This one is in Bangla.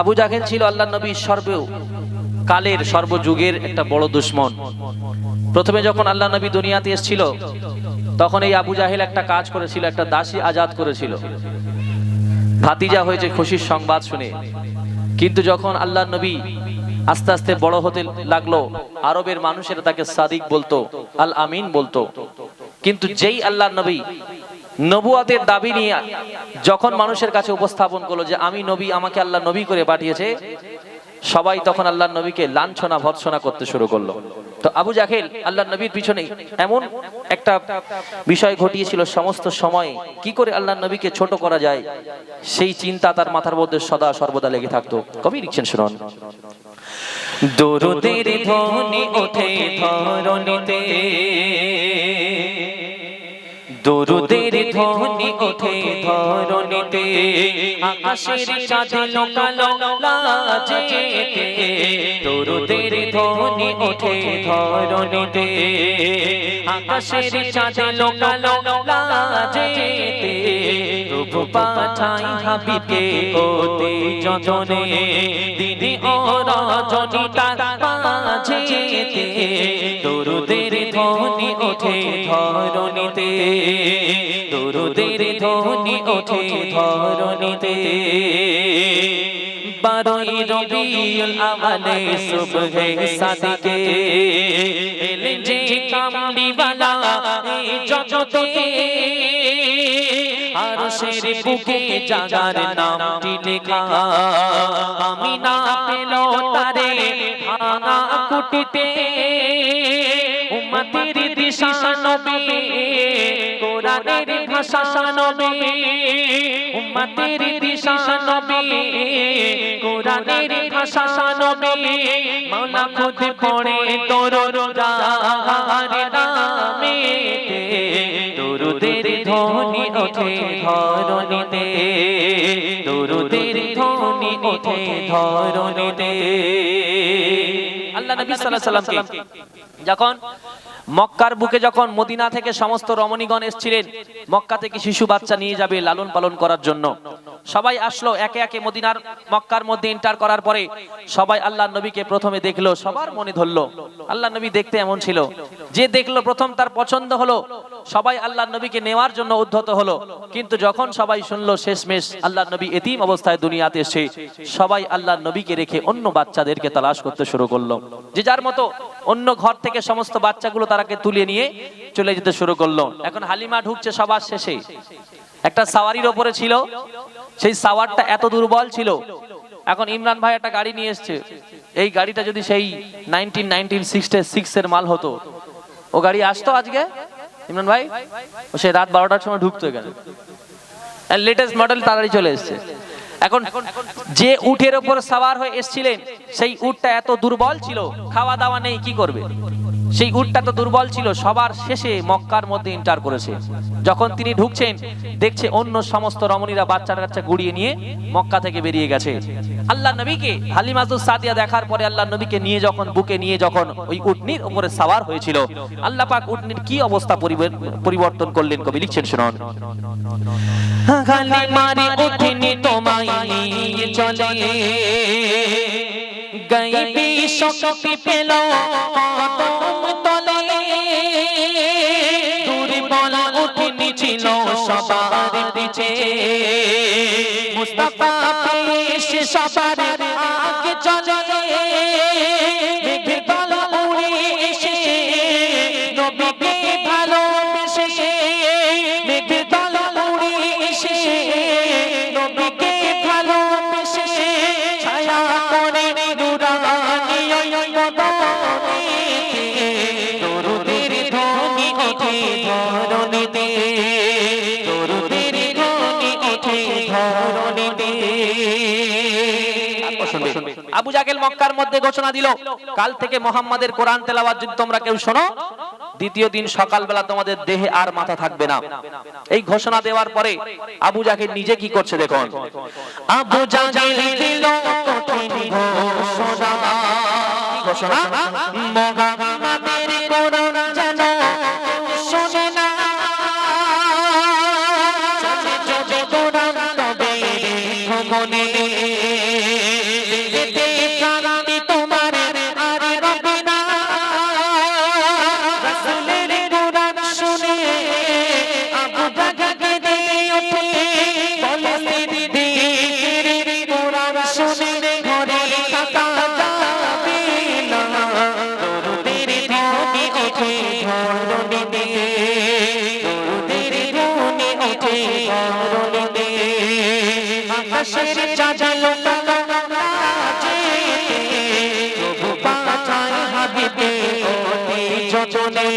আবু জাহেল ছিল আল্লাহ নবী সর্বেও কালের সর্বযুগের একটা বড় দুশ্মন। প্রথমে যখন আল্লাহ নবী দুনিয়াতে এসেছিল, তখন এই আবু জাহেল একটা কাজ করেছিল, একটা দাসী আজাদ করেছিল। ভাতিজা হয়েছে খুশির সংবাদ শুনে। কিন্তু যখন আল্লাহ নবী আস্তে আস্তে বড় হতে লাগল, আরবের মানুষেরা তাকে সাদিক বলতো, আল আমিন বলতো। কিন্তু যেই আল্লাহ নবী নবুয়াতের দাবি নিয়ে যখন মানুষের কাছে উপস্থাপন করল যে আমি নবী, আমাকে আল্লাহ নবী করে পাঠিয়েছে, সবাই তখন আল্লাহ নবীকে লাঞ্ছনা, ভৎসনা করতে শুরু করল। তো আবু জাহেল, আল্লাহ নবীর পিছনে এমন একটা বিষয় ঘটিয়েছিল, সমস্ত সময় কি করে আল্লাহ নবীকে ছোট করা যায়, সেই চিন্তা তার মাথার মধ্যে সদা সর্বদা লেগে থাকতো। কবি লিখছেন, শুনুন। দরুদের ধ্বনি ওঠে দরুদের ধ্বনি ওঠে ধরণীতে। আকাশের চাঁদ লোকালো লাজেতে দরুদের ধ্বনি ওঠে ধরণীতে। আকাশের চাঁদ লোকালো লাজেতে প্রভু পাঠাই হাবিকে ওতে যজনে দিদি ও রজনী তার মাঝেতে দরুদের ধ্বনি ওঠে ধরণীতে। দরুদের ধ্বনি ওঠে ধরণীতে। বারোই রবিউল আওয়ালে সুবহে সাদিকে। যে কামলিওয়ালা বুকে নামটি লেখা। আমি না পেল তারে ভাঙা কুটিতে। উম্মতের দিশা নবী, কোরআনের ভাষা নবী, উম্মতের দিশা নবী, কোরআনের ভাষা নবী। মাওলা খুদ পড়ে তোর রাহার নামে দরুদের ধ্বনি ওঠে ধরণীতে, দরুদের ধ্বনি ওঠে ধরণীতে। আল্লাহ নবী সাল্লাল্লাহু আলাইহি সাল্লামকে যখন মক্কার বুকে যখন মদিনা থেকে সমস্ত রমণীগণ এসেছিলেন, মক্কা থেকে শিশু বাচ্চা নিয়ে যাবে লালন পালন করার জন্য। সবাই আসলো, একে একে মদিনার, মক্কার মধ্যে এন্টার করার পরে সবাই আল্লাহ নবীকে প্রথমে দেখল, সবার মনে ধরলো। আল্লাহ নবী দেখতে এমন ছিল। যে দেখল প্রথম তার পছন্দ হলো, সবাই আল্লাহ নবীকে নেওয়ার জন্য উদ্ধত হলো। কিন্তু যখন সবাই শুনলো, শেষমেশ আল্লাহ নবী এতিম অবস্থায় দুনিয়াতে এসে সবাই আল্লাহ নবীকে রেখে অন্য বাচ্চাদেরকে তালাশ করতে শুরু করল। যে যার মতো অন্য ঘর থেকে সমস্ত বাচ্চাগুলো তারাকে তুলে নিয়ে চলে যেতে শুরু করল। এখন হালিমা ঢুকছে সবার শেষে। একটা সাওয়ারির ওপরে ছিল। সেই সাওয়ারটা এত দুর্বল ছিল। এখন ইমরান ভাই একটা গাড়ি নিয়ে এসছে। এই গাড়িটা যদি সেই নাইনটিন নাইনটিন সিক্স এর মাল হতো। ও গাড়ি আসতো আজকে? ইমরান ভাই? সেই রাত বারোটার সময় ঢুকতো এখানে। লেটেস্ট মডেল তাড়াতাড়ি চলে এসছে। এখন যে উটের ওপর সাওয়ার হয়ে এসছিলেন, সেই উটটা এত দুর্বল ছিল খাওয়া দাওয়া নেই, কি করবে? সেই উটটা তো দুর্বল ছিল, সবার শেষে মক্কার মধ্যে ইন্টার করেছে। যখন তিনি ঢুকছেন, দেখছে অন্য সমস্ত রমণীরা বাচ্চা কাচ্চা গুড়িয়ে নিয়ে মক্কা থেকে বেরিয়ে গেছে। আল্লাহ নবীকে হালিমাজুল সাদিয়া দেখার পরে আল্লাহ নবীকে নিয়ে যখন, বুকে নিয়ে যখন ওই উটনির উপরে সাওয়ার হয়েছিল, আল্লাহ পাক উটনির কি অবস্থা পরিবর- পরিবর্তন করলেন কবি, লিখছেন শুনুন। চলে গাইবি শক্তি পেল কদম তলে। দুর্বল উঠিনি ছিল সবার পিছে মুস্তাফা পেশ সবার আগে চলে নবীকে ভালোবেসে আবু জাকেল মক্কার মধ্যে ঘোষণা দিল, কাল থেকে মোহাম্মদের কোরআন তেলাওয়াত যদি তোমরা কেউ শোনো, দ্বিতীয় দিন সকালবেলা তোমাদের দেহে আর মাথা থাকবে না। এই ঘোষণা দেওয়ার পরে আবু জাকেল নিজে কি করছে দেখুন? আবু জাহেল দিল ঘোষণা। করুণিতে আকাশের চাঁদালো প্রভু পাচায় হাবিবে অতি যতনে।